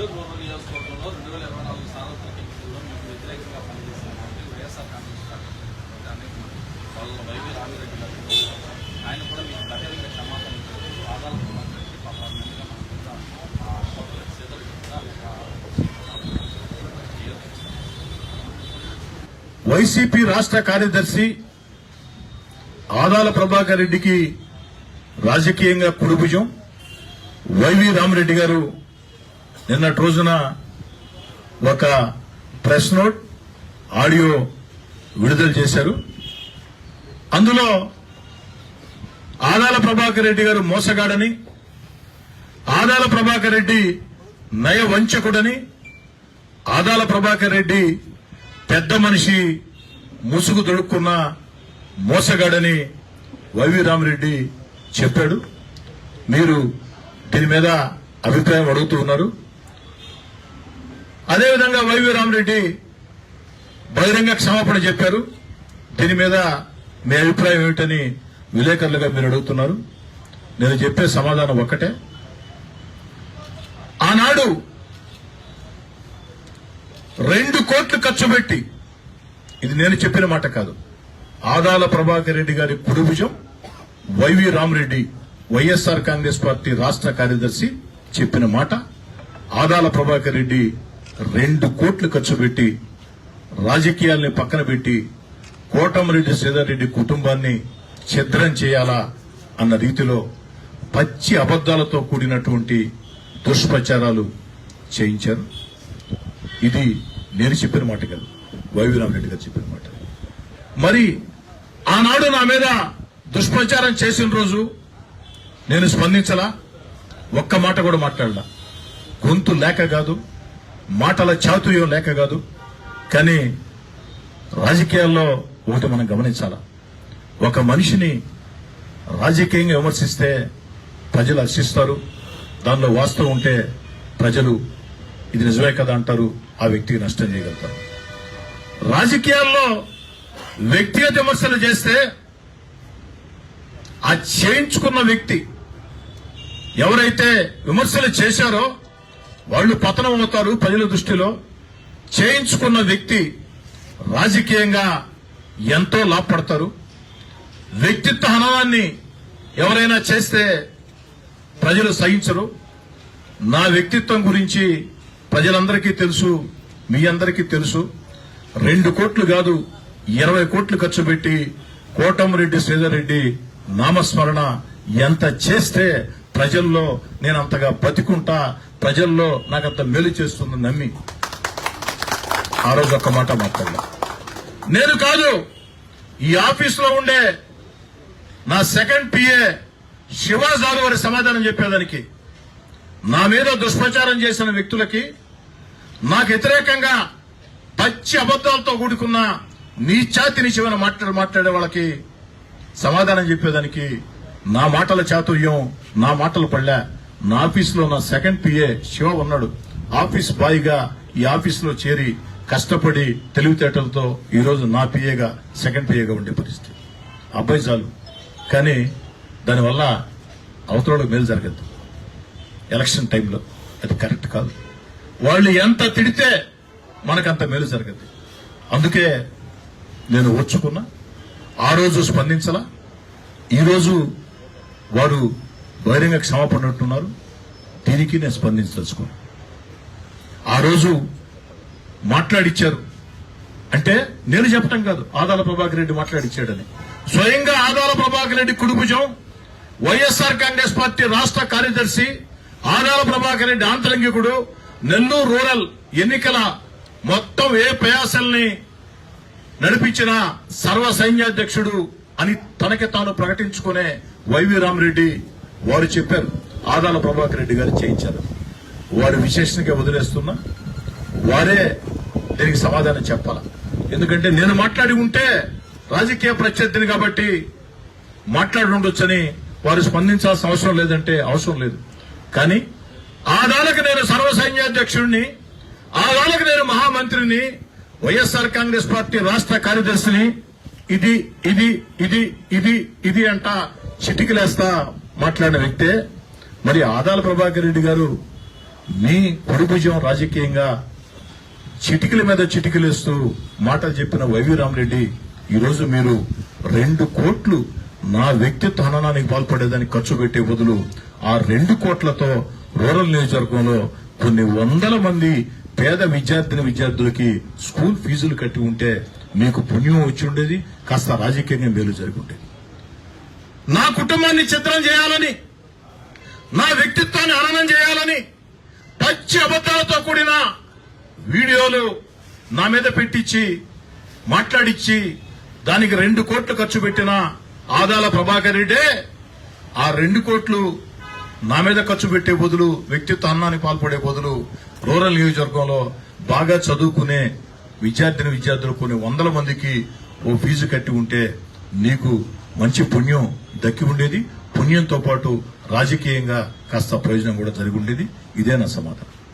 Nellore rural నియోజకవర్గంలో రెండు వేల ఇరవై నాలుగు సార్వత్రిక ఎన్నికల్లో మీకు వ్యతిరేకంగా పనిచేసిన అంటే వైఎస్ఆర్ కాంగ్రెస్ పార్టీ వాళ్ళ వైవి రామిరెడ్డి గారు ఆయన కూడా మీకు బహిరంగ క్షమాపణ ఇచ్చారు ఆధార ప్రమాణానికి పాపాత్మకంగా వైసీపీ రాష్ట్ర కార్యదర్శి ఆదాల ప్రభాకర్ రెడ్డికి రాజకీయంగా కుడిభుజం. వైవి రామరెడ్డి గారు నిన్నటి రోజున ఒక ప్రెస్ నోట్ ఆడియో విడుదల చేశారు. అందులో ఆదాల ప్రభాకర్ రెడ్డి గారు మోసగాడని ఆదాల ప్రభాకర్ రెడ్డి నయ వంచకుడని ఆదాల ప్రభాకర్ రెడ్డి పెద్ద మనిషి ముసుగు దొడుక్కున్న మోసగాడని వైవి రామరెడ్డి చెప్పాడు. మీరు దీని మీద అభిప్రాయం అడుగుతూ ఉన్నారు. అదేవిధంగా వైవి రామరెడ్డి బహిరంగ క్షమాపణ చెప్పారు. దీని మీద మీ అభిప్రాయం ఏమిటని విలేకరులుగా మీరు అడుగుతున్నారు. నేను చెప్పే సమాధానం ఒక్కటే. ఆనాడు రెండు కోట్లు ఖర్చు పెట్టి ఇది నేను చెప్పిన మాట కాదు. ఆదాల ప్రభాకర్ రెడ్డి గారి కుడుభుజం YV Ramareddy YSR Congress party రాష్ట్ర కార్యదర్శి చెప్పిన మాట. ఆదాల ప్రభాకర్ రెడ్డి రెండు కోట్లు ఖర్చు పెట్టి రాజకీయాల్ని పక్కన పెట్టి కోటమిరెడ్డి శ్రీధర్రెడ్డి కుటుంబాన్ని ఛిద్రం చేయాలా అన్న రీతిలో పచ్చి అబద్దాలతో కూడినటువంటి దుష్ప్రచారాలు చేయించారు. ఇది నేను చెప్పిన మాట కాదు. వైవి రామరెడ్డి గారు చెప్పిన మాట. మరి ఆనాడు నా మీద దుష్ప్రచారం చేసిన రోజు నేను స్పందించలా? ఒక్క మాట కూడా మాట్లాడలా. గొంతు లేక కాదు. మాటల చాతుర్యం లేక కాదు కానీ రాజకీయాల్లో ఒకటి మనం గమనించాలా. ఒక మనిషిని రాజకీయంగా విమర్శిస్తే ప్రజలు హర్షిస్తారు దానిలో వాస్తవం ఉంటే ప్రజలు ఇది నిజమే కదా అంటారు ఆ వ్యక్తికి నష్టం చేయగలుగుతారు. రాజకీయాల్లో వ్యక్తిగత విమర్శలు చేస్తే ఆ చేయించుకున్న వ్యక్తి ఎవరైతే విమర్శలు చేశారో వాళ్ళు పతనం అవుతారు ప్రజల దృష్టిలో. చేయించుకున్న వ్యక్తి రాజకీయంగా ఎంతో లాభపడతారు. వ్యక్తిత్వ హననాన్ని ఎవరైనా చేస్తే ప్రజలు సహించరు. నా వ్యక్తిత్వం గురించి ప్రజలందరికీ తెలుసు మీ అందరికీ తెలుసు. రెండు కోట్లు కాదు ఇరవై కోట్లు ఖర్చు పెట్టి కోటమిరెడ్డి శ్రీధర్ రెడ్డి నామస్మరణ ఎంత చేస్తే ప్రజల్లో నేను అంతగా బతికుంటా ప్రజల్లో నాకు అంత మేలు చేస్తుందని నమ్మి ఆ రోజు ఒక్క మాట మాట్లాడలే. నేను కాదు ఈ ఆఫీసులో ఉండే నా సెకండ్ పిఏ శివాజాలు వారి సమాధానం చెప్పేదానికి నా మీద దుష్ప్రచారం చేసిన వ్యక్తులకి నాకు వ్యతిరేకంగా పచ్చి అబద్దాలతో కూడుకున్న నీచాతి నిచమైన మాట్లాడు మాట్లాడే వాళ్ళకి సమాధానం చెప్పేదానికి నా మాటల చాతుర్యం నా మాటలు పడలే నా ఆఫీసులో నా సెకండ్ పిఏ శివ ఉన్నాడు. ఆఫీస్ బాయ్గా ఈ ఆఫీసులో చేరి కష్టపడి తెలివితేటలతో ఈరోజు నా పిఏగా సెకండ్ పిఏగా ఉండే పరిస్థితి. అబ్బాయి చాలు. కానీ దానివల్ల అవతలకు మేలు జరగద్దు. ఎలక్షన్ టైంలో అది కరెక్ట్ కాదు. వాళ్ళు ఎంత తిడితే మనకంత మేలు జరగదు అందుకే నేను వచ్చుకున్నా ఆ రోజు స్పందించలా ఈరోజు వారు బహిరంగ క్షమాపణ ఉన్నారు దీనికి నేను స్పందించదలుచుకున్నాను ఆ రోజు మాట్లాడిచ్చారు. అంటే నేను చెప్పటం కాదు ఆదాల ప్రభాకర్ రెడ్డి మాట్లాడిచ్చాడని. స్వయంగా ఆదాల ప్రభాకర్ రెడ్డి కుడుభుజం వైఎస్ఆర్ కాంగ్రెస్ పార్టీ రాష్ట్ర కార్యదర్శి ఆదాల ప్రభాకర్ రెడ్డి ఆంతరంగికుడు నెల్లూరు రూరల్ ఎన్నికల మొత్తం ఏ ప్రయాసల్ని నడిపించిన సర్వ సైన్యాధ్యక్షుడు అని తనకి తాను ప్రకటించుకునే వైవి రామరెడ్డి వారు చెప్పారు. ఆదాల ప్రభాకర్ రెడ్డి గారు చేయించారు. వారి విశేషణకే వదిలేస్తున్నా వారే దీనికి సమాధానం చెప్పాల? ఎందుకంటే నేను మాట్లాడి ఉంటే రాజకీయ ప్రత్యర్థిని కాబట్టి మాట్లాడి ఉండొచ్చని వారు స్పందించాల్సిన అవసరం లేదంటే అవసరం లేదు. కానీ ఆదాలకు నేను సర్వసైన్యాధ్యక్షుడిని ఆదాలకు నేను మహామంత్రిని వైఎస్ఆర్ కాంగ్రెస్ పార్టీ రాష్ట్ర కార్యదర్శిని ఇది ఇది ఇది ఇది ఇది అంట చిటికలేస్తా మాట్లాడిన వ్యక్తే మరి ఆదాల ప్రభాకర్ రెడ్డి గారు మీ కొడుభుజం రాజకీయంగా చిటికల మీద చిటికలేస్తూ మాటలు చెప్పిన వైవి రామరెడ్డి ఈరోజు మీరు రెండు కోట్లు నా వ్యక్తిత్వ హననానికి పాల్పడేదానికి ఖర్చు పెట్టే బదులు ఆ రెండు కోట్లతో రూరల్ నియోజకవర్గంలో కొన్ని వందల మంది పేద విద్యార్థిని విద్యార్థులకి స్కూల్ ఫీజులు కట్టి ఉంటే మీకు పుణ్యం వచ్చి ఉండేది కాస్త రాజకీయంగా మేలు జరిగి నా కుటుంబాన్ని చిత్రం చేయాలని నా వ్యక్తిత్వాన్ని హననం చేయాలని పచ్చి అబద్దాలతో కూడిన వీడియోలు నా మీద పెట్టించి మాట్లాడిచ్చి దానికి రెండు కోట్లు ఖర్చు పెట్టిన ఆదాల ప్రభాకర్ రెడ్డే ఆ రెండు కోట్లు నా మీద ఖర్చు పెట్టే బదులు వ్యక్తిత్వ అన్నానికి పాల్పడే బదులు రూరల్ నియోజకవర్గంలో బాగా చదువుకునే విద్యార్థిని విద్యార్థులు కొన్ని వందల మందికి ఓ ఫీజు కట్టి ఉంటే నీకు మంచి పుణ్యం దక్కి ఉండేది. పుణ్యంతో పాటు రాజకీయంగా కాస్త ప్రయోజనం కూడా జరిగి ఉండేది. ఇదే నా సమాధానం.